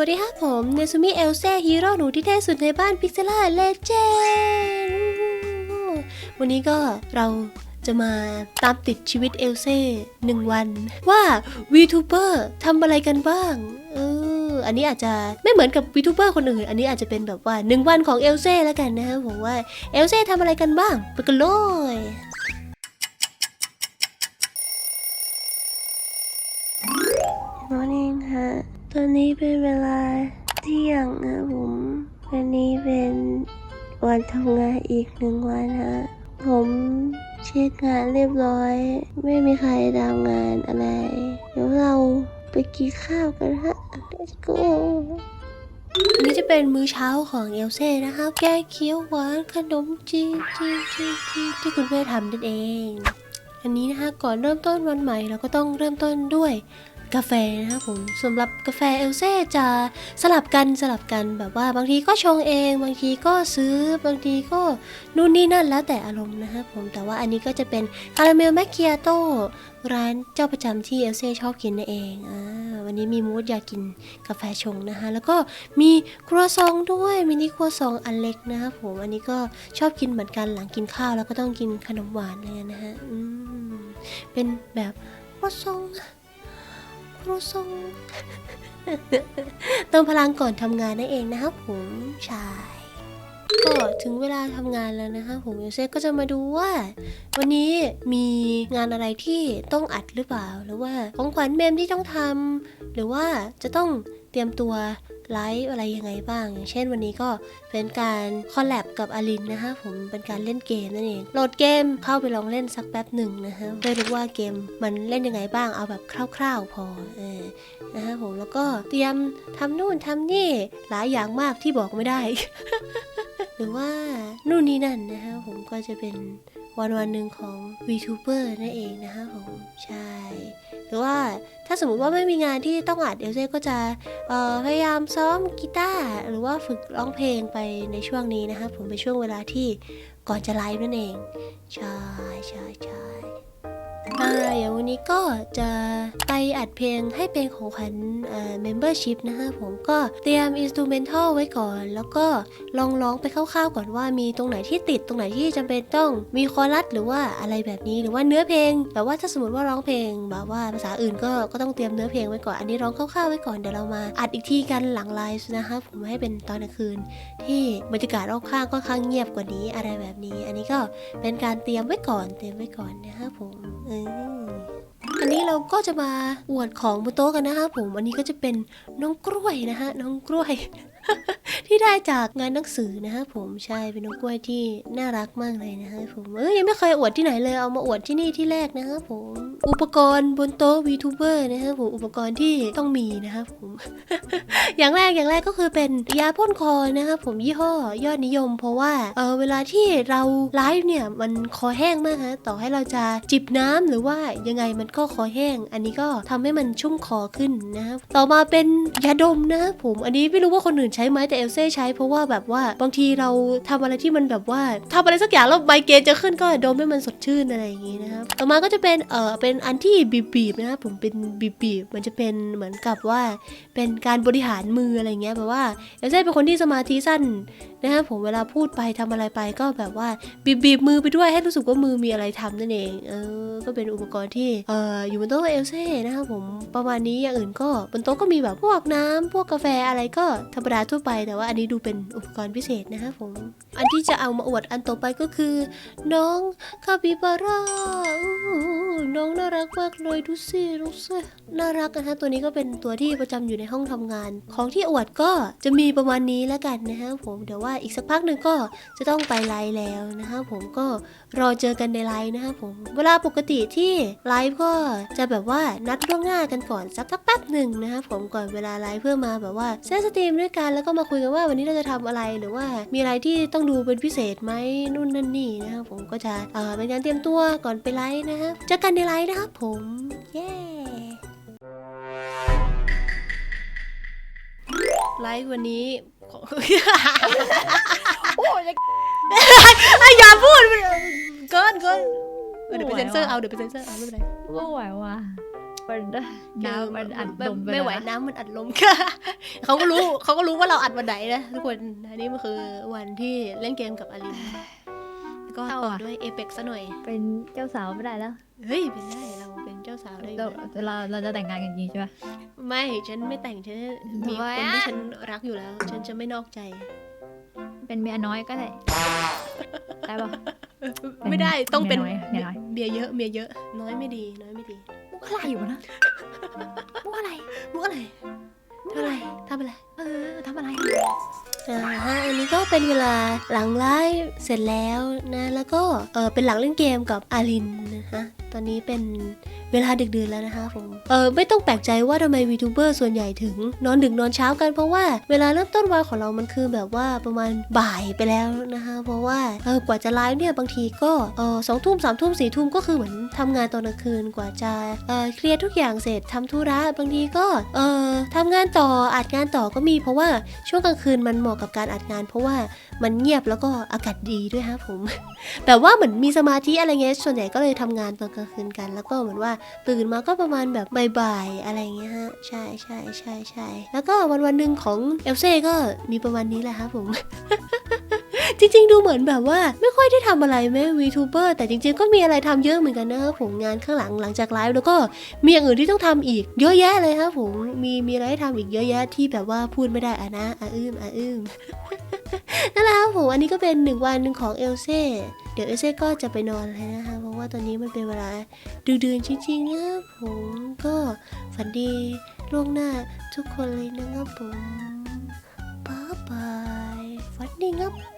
วัสดีครับผมเนซูมิเอลเซ่ฮีโร่หนูที่เท่สุดในบ้านพิกเซล่าเลเจนวันนี้ก็เราจะมาตามติดชีวิตเอลเซ่หนึ่งวัน ว่า VTuber ทำอะไรกันบ้าง เออ อันนี้อาจจะไม่เหมือนกับ VTuber คนอื่น อันนี้อาจจะเป็นแบบว่าหนึ่งวันของเอลเซ่แล้วกันนะผมว่าเอลเซ่ทำอะไรกันบ้าง ไปกันเลย Morning ฮะ ตอนนี้เป็นเวลาเที่ยงนะผมวันนี้เป็นวันทำงานอีกหนึ่งวันฮะผมเช็คงานเรียบร้อย ไม่มีใครทำงานอะไร เดี๋ยวเราไปกินข้าวกันฮะ Let's go อันนี้จะเป็นมื้อเช้าของเอลเซ่นะครับ แกงเขียวหวานขนมจีนจีนจีนจีนที่คุณแม่ทำนั่นเอง อันนี้นะคะก่อนเริ่มต้นวันใหม่เราก็ต้องเริ่มต้นด้วย กาแฟนะครับผมสำหรับกาแฟเอลเซ่จะสลับกันสลับกันแบบว่าบางทีก็ชงเอง บางทีก็ซื้อบางทีก็นู่นนี่นั่นแล้วแต่อารมณ์นะครับผมแต่ว่าอันนี้ก็จะเป็นคาราเมลแมคเคียโต้ร้านเจ้าประจำที่เอลเซ่ชอบกินนั่นเองอ่าวันนี้มีมูดอยากกินกาแฟชงนะคะแล้วก็มีครัวซองด้วยมินิครัวซองอันเล็กนะครับผมอันนี้ก็ชอบกินเหมือนกันหลังกินข้าวแล้วก็ต้องกินขนมหวานเลยนะฮะเป็นแบบครัวซอง ทรงเติมพลังก่อนทำงานนั่นเองนะครับผมใช่ก็ถึงเวลาทำงานแล้วนะคะผมเอลเซ่ก็จะมาดูว่า วันนี้มีงานอะไรที่ต้องอัดหรือเปล่า หรือว่าของขวัญเมมที่ต้องทำหรือว่าจะต้องเตรียมตัว ไลฟ์อะไรยังไงบ้าง อย่างเช่นวันนี้ก็เป็นการคอลแลบกับอลินนะคะผมเป็นการเล่นเกมนั่นเองโหลดเกมเข้าไปลองเล่นสักแป๊บหนึ่งนะคะได้รู้ว่าเกมมันเล่นยังไงบ้างเอาแบบคร่าวๆพอเออนะคะผมแล้วก็เตรียมทำนู่นทำนี่หลายอย่างมากที่บอกไม่ได้ หรือว่านู่นนี่นั่นนะคะผมก็จะเป็น วันวันหนึ่งของ VTuber นั่นเองนะคะผมใช่หรือว่าถ้าสมมติว่าไม่มีงานที่ต้องอัดเอลเซ่ก็จะพยายามซ้อมกีตาร์หรือว่าฝึกร้องเพลงไปในช่วงนี้นะคะผมเป็นช่วงเวลาที่ก่อนจะไลฟ์นั่นเองใช่ใช่ใช่ อ่าอย่างวันนี้ก็จะไปอัดเพลงให้เป็นของขวัญเอ่อ membership นะคะผมก็เตรียม instrumental ไว้ก่อน แล้วก็ลองร้องไปคร่าวๆก่อนว่ามีตรงไหนที่ติดตรงไหนที่จำเป็นต้องมีคอรัสหรือว่าอะไรแบบนี้หรือว่าเนื้อเพลงแบบว่าถ้าสมมติว่าร้องเพลงแบบว่าภาษาอื่นก็ก็ต้องเตรียมเนื้อเพลงไว้ก่อนอันนี้ร้องคร่าวๆไว้ก่อนเดี๋ยวเรามาอัดอีกทีกันหลังไลฟ์นะคะผมให้เป็นตอนกลางคืน ที่บรรยากาศรอบข้างก็ข้างเงียบกว่านี้อะไรแบบนี้ อันนี้ก็เป็นการเตรียมไว้ก่อนเตรียมไว้ก่อนนะครับผมเอออันนี้เราก็จะมาอวดของบนโต๊ะกันนะครับผม อันนี้ก็จะเป็นน้องกล้วยนะฮะน้องกล้วย ที่ได้จากงานหนังสือนะครับผมใช่เป็นน้องกล้วยที่น่ารักมากเลยนะครับผมเอ้ยยังไม่เคยอวดที่ไหนเลยเอามาอวดที่นี่ที่แรกนะครับผมอุปกรณ์บนโต๊ะ VTuber นะครับผมอุปกรณ์ที่ต้องมีนะครับผม อย่างแรกอย่างแรกก็คือเป็นยาพ่นคอนะครับผมยี่ห้อยอดนิยม เพราะว่าเออเวลาที่เราไลฟ์เนี่ยมันคอแห้งมากฮะต่อให้เราจะจิบน้ำหรือว่ายังไงมันก็คอแห้ง อันนี้ก็ทำให้มันชุ่มคอขึ้นนะครับต่อมาเป็นยาดมนะครับผมอันนี้ไม่รู้ว่าคนอื่นใช้ไหมแต่เอลเซ่ใช้เพราะว่าแบบว่าบางทีเราทำอะไรที่มันแบบว่าทำอะไรสักอย่างแล้วไมเกรนจะขึ้นก็ดมให้มันสดชื่นอะไรอย่างงี้นะครับต่อมาก็จะเป็นเออเป็นอันที่บีบๆนะครับผมเป็นบีบๆมันจะเป็นเหมือนกับว่าเป็นการบริหารมืออะไรเงี้ยแบบว่าเอลเซ่เป็นคนที่สมาธิสั้นนะครับผมเวลาพูดไปทำอะไรไปก็แบบว่าบีบบีบมือไปด้วยให้รู้สึกว่ามือมีอะไรทำนั่นเองเออก็เป็นอุปกรณ์ที่เอ่ออยู่บนโต๊ะเอลเซ่นะครับผมประมาณนี้อย่างอื่นก็บนโต๊ะก็มีแบบพวกน้ำพวกกาแฟอะไรก็ธรรมดาทั่วไปแต่ว่าอันนี้ดูเป็นอุปกรณ์พิเศษนะครับผม อันที่จะเอามาอวดอันต่อไปก็คือ น้องคาปิบาร่าน้องน่ารักมากเลยดูสิดูสิน่ารักนะคะตัวนี้ก็เป็นตัวที่ประจำอยู่ในห้องทำงาน ของที่อวดก็จะมีประมาณนี้แล้วกันนะคะผมเดี๋ยวว่าอีกสักพักหนึ่งก็จะต้องไปไลฟ์แล้วนะคะผมก็รอเจอกันในไลฟ์นะคะผมเวลาปกติที่ไลฟ์ก็จะแบบว่านัดล่วงหน้ากันก่อนสักแป๊บหนึ่งนะคะผมก่อนเวลาไลฟ์เพื่อมาแบบว่าเซตสตรีมด้วยกันแล้วก็มาคุยกันว่าว่าวันนี้เราจะทำอะไรหรือว่ามีอะไรที่ต้องดูเป็นพิเศษไหมนู่นนั่นนี่นะครับผมก็จะเป็นการเตรียมตัวก่อนไปไลฟ์นะครับเจอกันในไลฟ์นะครับผมเย้ไลฟ์วันนี้โอ้ยอย่าพูดเกินเกินเออเดี๋ยวไปเซ็นเซอร์เอาเดี๋ยวไปเซ็นเซอร์เอาไม่เป็นไรไม่ไหวว่ะ มันน้ำมันอัดไม่ลมปไม่ไหวแล้วนะน้ำมันอัดลมค่ะเขาก็รู้เขาก็รู้ว่าเราอัดวันไหนนะทุกคนอันนี้มันคือวันที่เล่นเกมกับอลินแล้วก็ต่อด้วยเอเปกซะหน่อย เป็นเจ้าสาวไม่ได้แล้ว เฮ้ยเป็นได้เราเป็นเจ้าสาวได้อยู่เราแล้วเราเราจะแต่งงานกันจริงใช่ปะไม่ฉันไม่แต่งฉันมีทำไมคนอะที่ฉันรักอยู่แล้ว ฉันจะไม่นอกใจ เป็นเมียน้อยก็ได้ได้ปะเป็นไม่ได้ต้องเป็นเมียน้อยเมียน้อยเมียเยอะเมียเยอะ น้อยไม่ดีน้อยไม่ดีมุก อะไรอยู่นะมุกอะไรมุกอะไรทำอะไรทำอะไร เออทำอะไรอ่าฮะอันนี้ก็เป็นเวลาหลังไลฟ์เสร็จแล้วนะ แล้วก็เออเป็นหลังเล่นเกมกับอารินนะฮะตอนนี้เป็นเวลาดึกดื่นแล้วนะคะผมเออไม่ต้องแปลกใจว่าทำไมวีทูเบอร์ส่วนใหญ่ถึง นอนดึกนอนเช้ากันเพราะว่าเวลาเริ่มต้นวันของเรามันคือแบบว่าประมาณบ่ายไปแล้วนะคะ เพราะว่าเออกว่าจะไลฟ์เนี่ยบางทีก็เออสองทุ่มสามทุ่มสี่ทุ่มก็คือเหมือนทำงานตอนกลางคืนกว่าจะเออเคลียร์ทุกอย่างเสร็จทำธุระบางทีก็เออทำงานต่ออัดงานต่อก็มีมีเพราะว่าช่วงกลางคืนมันเหมาะกับการอัดงาน เพราะว่ามันเงียบแล้วก็อากาศดีด้วยฮะผม แบบว่าเหมือนมีสมาธิอะไรเงี้ยส่วนใหญ่ก็เลยทำงานตอนกลางคืนกัน แล้วก็เหมือนว่าตื่นมาก็ประมาณแบบบ่ายๆอะไรเงี้ยฮะใช่ใช่ใช่ใช่แล้วก็วันวันหนึ่งของเอลเซ่ก็มีประมาณนี้แหละครับผม จริงๆ ดูเหมือนแบบว่า ไม่ค่อยได้ทำอะไรแม้วีทูเบอร์แต่จริงๆ ก็มีอะไรทำเยอะเหมือนกันนะครับผมงานข้างหลังหลังจากไลฟ์แล้วก็มีอย่างอื่นที่ต้องทำอีกเยอะแยะเลยครับผมมีมีอะไรให้ทำอีกเยอะแยะที่แบบว่าพูดไม่ได้อะนะอะอื้มอะอื้มนั่นแหละครับผมอันนี้ก็เป็นหนึ่งวันหนึ่งของเอลเซ่เดี๋ยวเอลเซ่ก็จะไปนอนแล้วนะคะเพราะว่าตอนนี้มันเป็นเวลาดึกดื่นจริงๆนะครับผมก็ฝันดีล่วงหน้าทุกคนเลยนะครับผมบ๊ายบายฝันดีครับ